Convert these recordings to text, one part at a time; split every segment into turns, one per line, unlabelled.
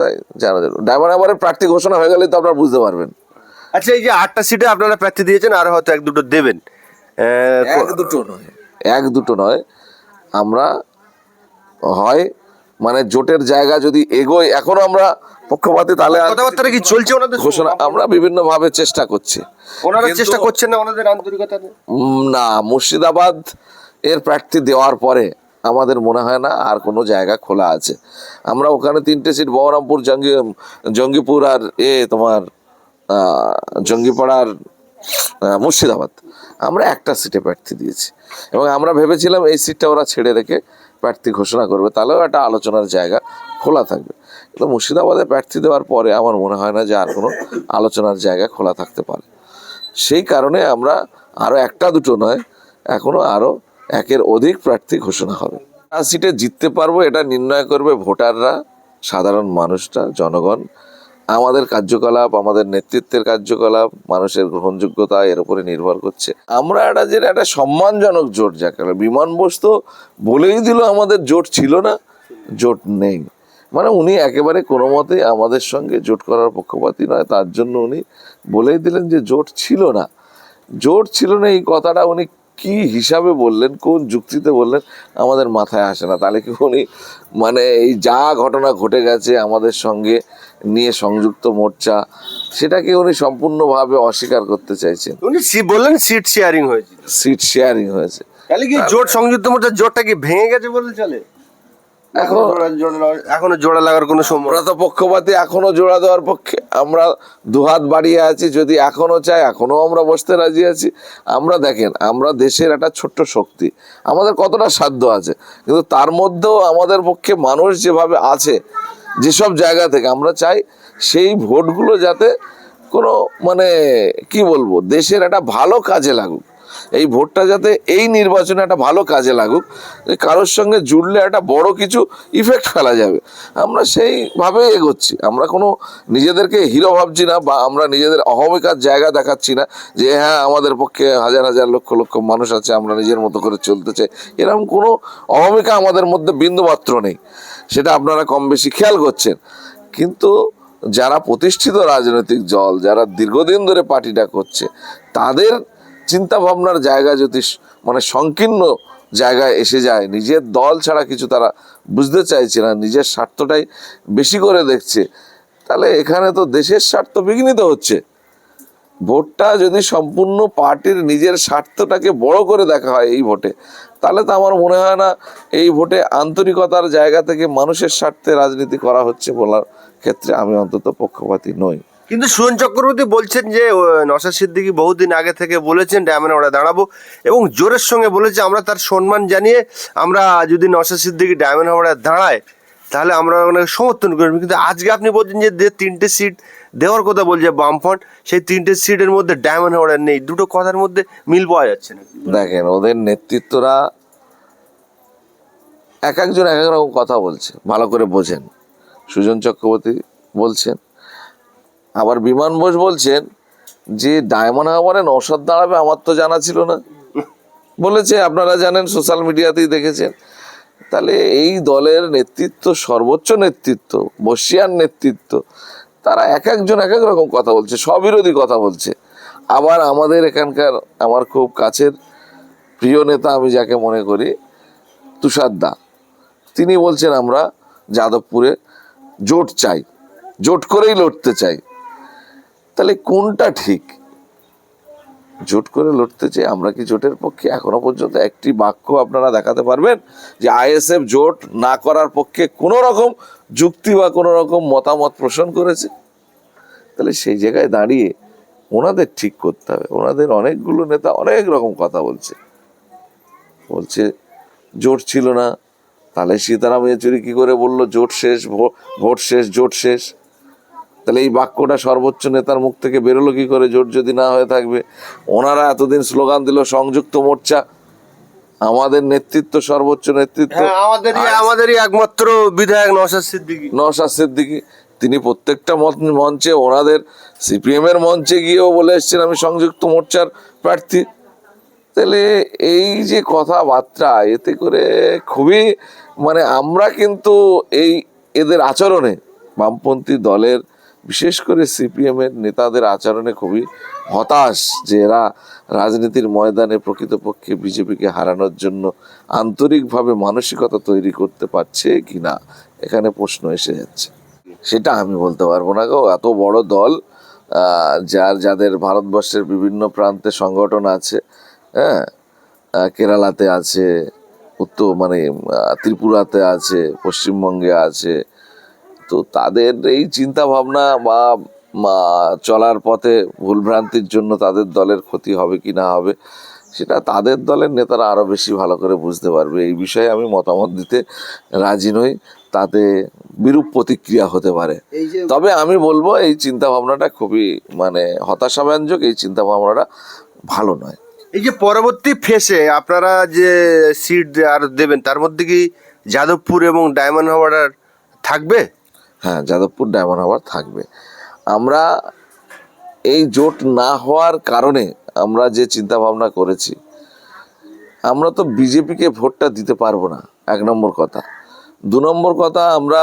তাই জানা যাবে ডায়মন্ড হারবারের প্রার্থী ঘোষণা হয়ে গেলে তো আপনারা বুঝতে পারবেন।
আচ্ছা এই যে আটটা সিটে আপনারা প্রার্থী দিয়েছেন আর হয়তো এক দুটো দেবেন।
এক দুটো নয়। এক দুটো নয়। আমরা হয় মানে জোটের জায়গা যদি এগোয় এখনও আমরা পক্ষপাতী তাহলে
কথাবার্তা কি চলছে ওনাদের
ঘোষণা আমরা বিভিন্ন ভাবে চেষ্টা করছি।
ওনারা চেষ্টা করছেন না ওনাদের আন্তরিকতা
না মুর্শিদাবাদ এর প্রার্থী দেওয়ার পরে আমাদের মনে হয় না আর কোনো জায়গা খোলা আছে। আমরা ওখানে তিনটে সিট বহরমপুর, জঙ্গি, জঙ্গিপুর আর এ তোমার জঙ্গিপাড়ার মুর্শিদাবাদ। আমরা একটা সিটে প্রার্থী দিয়েছি। এবং আমরা ভেবেছিলাম এই সিটটা ওরা ছেড়ে রেখে প্রার্থী ঘোষণা করবে। তাহলেও একটা আলোচনার জায়গা খোলা থাকবে। কিন্তু মুর্শিদাবাদে প্রার্থী দেওয়ার পরে আমার মনে হয় না যে আর কোনো আলোচনার জায়গা খোলা থাকতে পারে। সেই কারণে আমরা আরও একটা দুটো নয় এখনও আরও একের অধিক প্রার্থী ঘোষণা হবে। আর সিটে জিততে পারব এটা নির্ণয় করবে ভোটাররা, সাধারণ মানুষরা জনগণ। আমাদের কার্যকলাপ, আমাদের নেতৃত্বের কার্যকলাপ, মানুষের গ্রহণযোগ্যতা এর উপরে নির্ভর করছে। আমরা একটা যে একটা সম্মানজনক জোট, যাকে। বিমান বোস তো বলেই দিল আমাদের জোট ছিল না, জোট নেই। মানে উনি একেবারে কোনো মতে আমাদের সঙ্গে জোট করার পক্ষপাতী নয়, তার জন্য উনি বলেই দিলেন যে জোট ছিল না। জোট ছিল না, এই কথাটা উনি কি হিসাবে বললেন কোন যুক্তিতে বললেন আমাদের মাথায় আসে না। তাহলে কি উনি মানে এই যা ঘটনা ঘটে গেছে আমাদের সঙ্গে নিয়ে সংযুক্ত মোর্চা সেটাকে উনি সম্পূর্ণভাবে অস্বীকার করতে চাইছেন।
উনি বললেন সিট শেয়ারিং হয়েছে।
সিট শেয়ারিং হয়েছে।
তাহলে কি জোট সংযুক্ত মোর্চার জোটটা কি ভেঙে গেছে বলে চলে?
এখন
এখনও জোড়া লাগার কোনো
আমরা তো পক্ষপাতী এখনও জোড়া দেওয়ার পক্ষে। আমরা দুহাত বাড়িয়ে আছি যদি এখনও চাই এখনও আমরা বসতে রাজি আছি। আমরা দেখেন আমরা দেশের একটা ছোট্ট শক্তি। আমাদের কতটা সাধ্য আছে? কিন্তু তার মধ্যেও আমাদের পক্ষে মানুষ যেভাবে আছে যেসব জায়গা থেকে আমরা চাই সেই ভোটগুলো যাতে কোনো মানে কি বলব দেশের একটা ভালো কাজে লাগুক। এই ভোটটা যাতে এই নির্বাচনে একটা ভালো কাজে লাগুক, যে কারোর সঙ্গে জুড়লে একটা বড় কিছু ইফেক্ট ফেলা যাবে। আমরা সেইভাবে এগোচ্ছি। আমরা কোনো নিজেদেরকে হিরো ভাবছি না বা আমরা নিজেদের অহমিকার জায়গা দেখাচ্ছি না যে হ্যাঁ আমাদের পক্ষে হাজার হাজার লক্ষ লক্ষ মানুষ আছে, আমরা নিজের মতো করে চলতে চাই। এরকম কোনো অহমিকা আমাদের মধ্যে বিন্দুমাত্র নেই। সেটা আপনারা কম বেশি খেয়াল করছেন। কিন্তু যারা প্রতিষ্ঠিত রাজনৈতিক দল, যারা দীর্ঘদিন ধরে পার্টিটা করছে, তাদের চিন্তা ভাবনার জায়গা যদি মানে সংকীর্ণ জায়গায় এসে যায়। নিজের দল ছাড়া কিছু তারা বুঝতে চাইছে না, নিজের স্বার্থটাই বেশি করে দেখছে। তাহলে এখানে তো দেশের স্বার্থ বিঘ্নিত হচ্ছে। ভোটটা যদি সম্পূর্ণ পার্টির নিজের স্বার্থটাকে বড় করে দেখা হয় এই ভোটে, তাহলে তো আমার মনে হয় না এই ভোটে আন্তরিকতার জায়গা থেকে মানুষের স্বার্থে রাজনীতি করা হচ্ছে বলার ক্ষেত্রে আমি অন্তত পক্ষপাতী নই।
কিন্তু সুজন চক্রবর্তী বলছেন যে নশা সিদ্দিকী বহুদিন আগে থেকে বলেছেন ড্যামে ওরা দাঁড়াবো। এবং জোরের সঙ্গে বলেছে, আমরা তার সম্মান জানিয়ে আমরা যদি নশা সিদ্দিকী ডায়মন্ড হাওড়ায় দাঁড়ায়, তাহলে আমরা ওনাকে সমর্থন করব। কিন্তু আজকে আপনি বলছেন যে যে তিনটে সিট দেওয়ার কথা বলছে বামফ্রন্ট, সেই তিনটে সিটের মধ্যে ডায়মন্ড হাওড়ার নেই। দুটো কথার মধ্যে মিল পাওয়া যাচ্ছে না।
দেখেন, ওদের নেতৃত্বরা এক একজন এক এক রকম কথা বলছে, ভালো করে বোঝেন। সুজন চক্রবর্তী বলছেন আবার বিমান বোস বলছেন, যে ডায়মন্ড হারবারে নৌসাদ দাঁড়াবে, আমার তো জানা ছিল না। বলেছে, আপনারা জানেন, সোশ্যাল মিডিয়াতেই দেখেছেন। তাহলে এই দলের নেতৃত্ব, সর্বোচ্চ নেতৃত্ব, বসিয়ার নেতৃত্ব, তারা এক একজন এক এক রকম কথা বলছে, স্ববিরোধী কথা বলছে। আবার আমাদের এখানকার, আমার খুব কাছের প্রিয় নেতা আমি যাকে মনে করি, তুষার দা। তিনি বলছেন, আমরা যাদবপুরে জোট চাই, জোট করেই লড়তে চাই। তাহলে কোনটা ঠিক? জোট করে লড়তে চাই আমরা কি জোটের পক্ষে? এখনও পর্যন্ত একটি বাক্য আপনারা দেখাতে পারবেন যে আইএসএফ জোট না করার পক্ষে কোনো রকম যুক্তি বা কোনো রকম মতামত পোষণ করেছে। তাহলে সেই জায়গায় দাঁড়িয়ে ওনাদের ঠিক করতে হবে। ওনাদের অনেকগুলো নেতা অনেক রকম কথা বলছে। বলছে, জোট ছিল না। তাহলে সীতারাম ইয়েচুরি কি করে বলল? জোট শেষ ভোট শেষ, জোট শেষ। তাহলে এই বাক্যটা সর্বোচ্চ নেতার মুখ থেকে বেরোলো কি করে? জোট যদি না হয়ে থাকবে। ওনারা এতদিন স্লোগান দিল সংযুক্ত মোর্চা। আমাদের নেতৃত্ব সর্বোচ্চ নেতৃত্ব।
হ্যাঁ আমাদেরই আমাদেরই একমাত্র বিধায়ক নশা সিদ্দিকী।
নওশাদ সিদ্দিকী। তিনি প্রত্যেকটা মঞ্চে ওনাদের সিপিএম এর মঞ্চে গিয়েও বলে এসেছেন আমি সংযুক্ত মোর্চার প্রার্থী। তাহলে এই যে কথাবার্তা এতে করে খুবই মানে আমরা কিন্তু এই এদের আচরণে বামপন্থী দলের বিশেষ করে সিপিএম এর নেতাদের আচরণে খুবই হতাশ যে এরা রাজনীতির ময়দানে প্রকৃতপক্ষে বিজেপিকে হারানোর জন্য আন্তরিকভাবে মানসিকতা তৈরি করতে পারছে কিনা এখানে প্রশ্ন এসে যাচ্ছে। সেটা আমি বলতে পারব না গো। এত বড় দল যার, যাদের ভারতবর্ষের বিভিন্ন প্রান্তে সংগঠন আছে হ্যাঁ কেরালাতে আছে, উত্তর মানে ত্রিপুরাতে আছে, পশ্চিমবঙ্গে আছে তো তাদের এই চিন্তা ভাবনা বা চলার পথে ভুলভ্রান্তির জন্য তাদের দলের ক্ষতি হবে কি না হবে সেটা তাদের দলের নেতারা আরও বেশি ভালো করে বুঝতে পারবে। এই বিষয়ে আমি মতামত দিতে রাজি নই। তাতে বিরূপ প্রতিক্রিয়া হতে পারে। তবে আমি বলব এই চিন্তা ভাবনাটা খুবই মানে হতাশাব্যঞ্জক এই চিন্তা ভাবনাটা ভালো নয়।
এই যে পরবর্তী ফেসে আপনারা যে সিট আর দেবেন তার মধ্যে কি যাদবপুর এবং ডায়মন্ড হাওয়ার থাকবে?
হ্যাঁ যাদবপুর ডায়মন্ড হারবার থাকবে। আমরা এই জোট না হওয়ার কারণে আমরা যে চিন্তা ভাবনা করেছি, আমরা তো বিজেপিকে ভোটটা দিতে পারব না, এক নম্বর কথা। দু নম্বর কথা, আমরা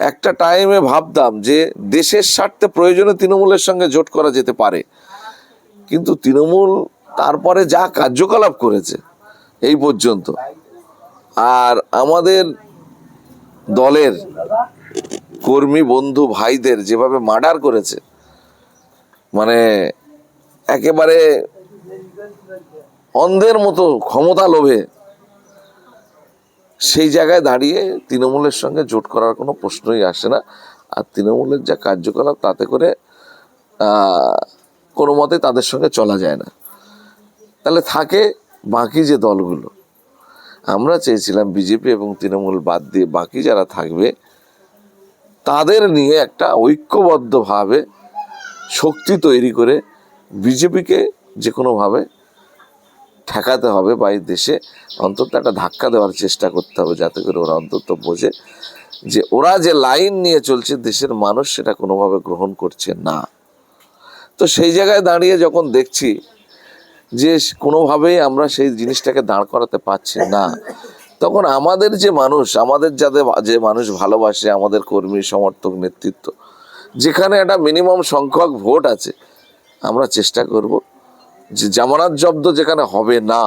একটা টাইমে ভাবতাম যে দেশের স্বার্থে প্রয়োজনে তৃণমূলের সঙ্গে জোট করা যেতে পারে। কিন্তু তৃণমূল তারপরে যা কার্যকলাপ করেছে, এই পর্যন্ত। আর আমাদের দলের কর্মী, বন্ধু, ভাইদের যেভাবে মার্ডার করেছে মানে একেবারে অন্ধের মতো ক্ষমতা লোভে সেই জায়গায় দাঁড়িয়ে তৃণমূলের সঙ্গে জোট করার কোনো প্রশ্নই আসে না। আর তৃণমূলের যা কার্যকলাপ, তাতে করে কোনো মতে তাদের সঙ্গে চলা যায় না। তাহলে থাকে বাকি যে দলগুলো, আমরা চেয়েছিলাম বিজেপি এবং তৃণমূল বাদ দিয়ে বাকি যারা থাকবে তাদের নিয়ে একটা ঐক্যবদ্ধভাবে শক্তি তৈরি করে বিজেপিকে যে কোনোভাবে ঠেকাতে হবে বা এই দেশে অন্তত একটা ধাক্কা দেওয়ার চেষ্টা করতে হবে যাতে করে ওরা অন্তত বোঝে যে ওরা যে লাইন নিয়ে চলছে দেশের মানুষ সেটা কোনোভাবে গ্রহণ করছে না। তো সেই জায়গায় দাঁড়িয়ে যখন দেখছি যে কোনোভাবেই আমরা সেই জিনিসটাকে দাঁড় করাতে পারছি না তখন আমাদের যে মানুষ আমাদের যাদের যে মানুষ ভালোবাসে আমাদের কর্মী সমর্থক নেতৃত্ব যেখানে একটা মিনিমাম সংখ্যক ভোট আছে আমরা চেষ্টা করব যে জামানত জব্দ যেখানে হবে না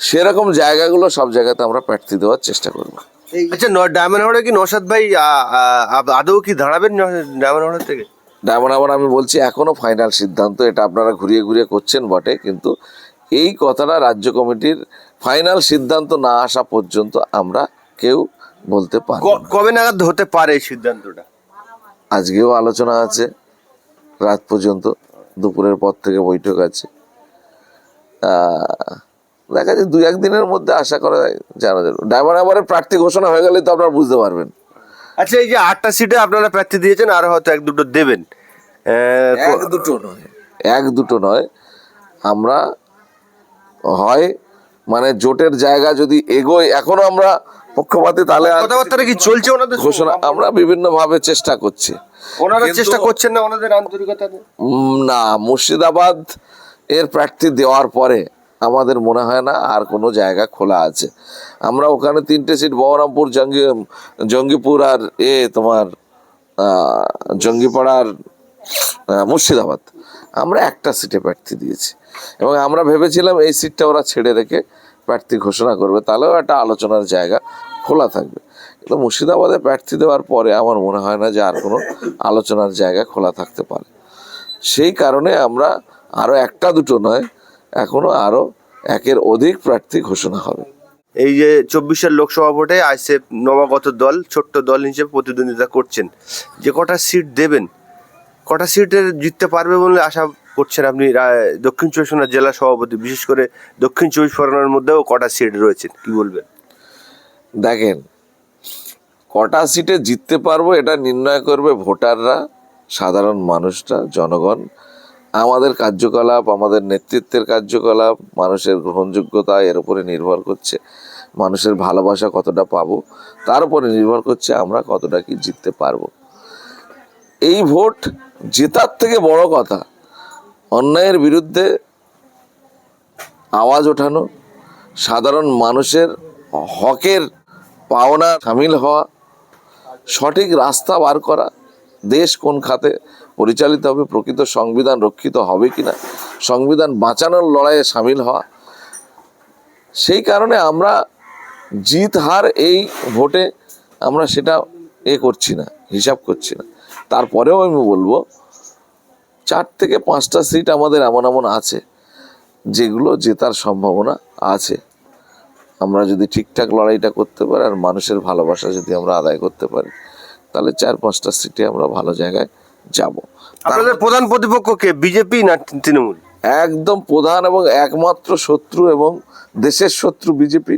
সেরকম জায়গাগুলো সব জায়গাতে আমরা প্রার্থী দেওয়ার চেষ্টা করব।
আচ্ছা ডায়মন্ড হাওড়ে কি নসাদ ভাই আদৌ কি দাঁড়াবেন ডায়মন্ড হাওড়া থেকে?
ডায়মন্ড আবার আমি বলছি এখনও ফাইনাল সিদ্ধান্ত এটা আপনারা ঘুরিয়ে ঘুরিয়ে করছেন বটে কিন্তু এই কথাটা রাজ্য কমিটির ফাইনাল সিদ্ধান্ত না আসা পর্যন্ত আমরা কেউ বলতে না।
কবে নাগাদ হতে পারে এই সিদ্ধান্তটা?
আজকেও আলোচনা আছে রাত পর্যন্ত দুপুরের পর থেকে বৈঠক আছে। দেখা যায় দুই একদিনের মধ্যে আশা করা যায় জানা যাবে। ডায়মন্ড আবারের প্রার্থী ঘোষণা হয়ে গেলে তো আপনারা বুঝতে পারবেন।
আচ্ছা এই যে আটটা সিটে আপনারা প্রার্থী দিয়েছেন আর হয়তো এক দুটো দেবেন।
এক দুটো নয়। এক দুটো নয়। আমরা হয় মানে জোটের জায়গা যদি এগোয় এখনও আমরা পক্ষপাতি তাহলে
কথাবার্তা কি চলছে ওনাদের
ঘোষণা আমরা বিভিন্ন ভাবে চেষ্টা করছি।
ওনারা চেষ্টা করছেন না ওনাদের আন্তরিকতা
না মুর্শিদাবাদ এর প্রার্থী দেওয়ার পরে আমাদের মনে হয় না আর কোনো জায়গা খোলা আছে। আমরা ওখানে তিনটে সিট বহরমপুর জঙ্গি জঙ্গিপুর আর এ তোমার জঙ্গিপাড়ার মুর্শিদাবাদ। আমরা একটা সিটে প্রার্থী দিয়েছি। এবং আমরা ভেবেছিলাম এই সিটটা ওরা ছেড়ে রেখে প্রার্থী ঘোষণা করবে, তাহলেও একটা আলোচনার জায়গা খোলা থাকবে। কিন্তু মুর্শিদাবাদে প্রার্থী দেওয়ার পরে আমার মনে হয় না যে আর কোনো আলোচনার জায়গা খোলা থাকতে পারে। সেই কারণে আমরা আরও একটা দুটো নয়, এখনও আরও একের অধিক প্রার্থী ঘোষণা হবে।
এই যে চব্বিশের লোকসভা ভোটে আইসেফ নবাগত দল, ছোট্ট দল হিসেবে প্রতিদ্বন্দ্বিতা করছেন। যে কটা সিট দেবেন, কটা সিটের জিততে পারবে বলে আশা করছেন আপনি দক্ষিণ চব্বিশ পরগনা জেলা সভাপতি, বিশেষ করে দক্ষিণ চব্বিশ পরগনার মধ্যেও কটা সিট রয়েছে কি বলবেন?
দেখেন, কটা সিটে জিততে পারব এটা নির্ণয় করবে ভোটাররা, সাধারণ মানুষরা, জনগণ। আমাদের কার্যকলাপ, আমাদের নেতৃত্বের কার্যকলাপ, মানুষের গ্রহণযোগ্যতা এর উপরে নির্ভর করছে, মানুষের ভালোবাসা কতটা পাবো, তার উপরে নির্ভর করছে আমরা কতটা কি জিততে পারব। এই ভোট জেতার থেকে বড় কথা অন্যায়ের বিরুদ্ধে আওয়াজ ওঠানো, সাধারণ মানুষের হকের পাওনা সামিল হওয়া, সঠিক রাস্তা বার করা, দেশ কোন খাতে পরিচালিত হবে, প্রকৃত সংবিধান রক্ষিত হবে কিনা, সংবিধান বাঁচানোর লড়াইয়ে সামিল হওয়া, সেই কারণে আমরা জিত হার এই ভোটে আমরা সেটা এ করছি না, হিসাব করছি না। তারপরেও আমি বলব চার থেকে পাঁচটা সিট আমাদের এমন এমন আছে যেগুলো জেতার সম্ভাবনা আছে। আমরা যদি ঠিকঠাক লড়াইটা করতে পারি আর মানুষের ভালোবাসা যদি আমরা আদায় করতে পারি তাহলে চার পাঁচটা সিটে আমরা ভালো জায়গায় যাব।
আপনাদের প্রধান প্রতিপক্ষ কে বিজেপি না তৃণমূল?
একদম প্রধান এবং একমাত্র শত্রু এবং দেশের শত্রু বিজেপি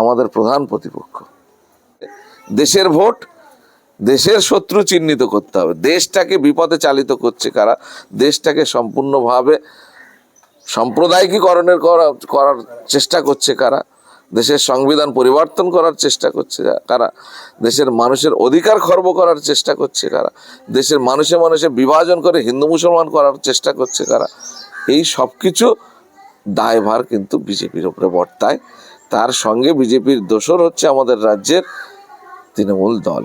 আমাদের প্রধান প্রতিপক্ষ। দেশের ভোট দেশের শত্রু চিহ্নিত করতে হবে। দেশটাকে বিপদে চালিত করছে কারা? দেশটাকে সম্পূর্ণভাবে সাম্প্রদায়িকীকরণের করা, করার চেষ্টা করছে কারা? দেশের সংবিধান পরিবর্তন করার চেষ্টা করছে কারা? দেশের মানুষের অধিকার খর্ব করার চেষ্টা করছে কারা? দেশের মানুষে মানুষে বিভাজন করে হিন্দু মুসলমান করার চেষ্টা করছে কারা? এই সব কিছু দায়ভার কিন্তু বিজেপির উপরে বর্তায়। তার সঙ্গে বিজেপির দোসর হচ্ছে আমাদের রাজ্যের তৃণমূল দল।